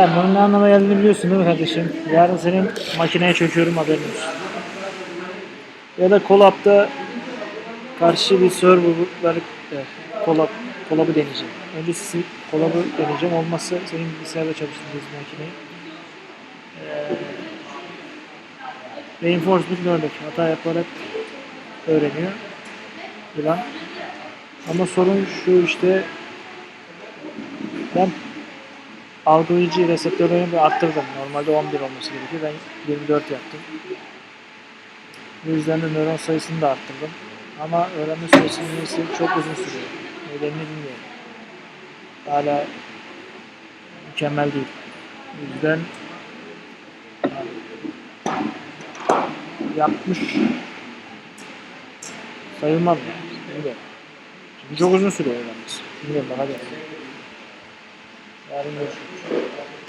Yani bunun ne anlama geldiğini biliyorsun değil mi kardeşim? Yarın senin makineye çöküyorum haberin olsun. Ya da Collab'da karşı bir server'ları e, Collab, Collab'ı deneyeceğim. Önce sizi Collab'ı deneyeceğim. Olmazsa senin bilgisayarda çalıştırdığınız makineyi. Ee, reinforcement learning. Hata yaparak öğreniyor. Yılan. Ama sorun şu işte ben algılayıcı reseptörlerini bir arttırdım. Normalde 11 olması gerekiyor. Ben 24 yaptım. Bu yüzden de nöron sayısını da arttırdım. Ama öğrenme süresinin çok uzun sürüyor. Nedenini bilmiyorum. Hala mükemmel değil. O yüzden yapmış sayılmaz yani. Çünkü çok uzun sürüyor öğrenmesi. Bilmiyorum bakacağız. Yarın görüşürüz.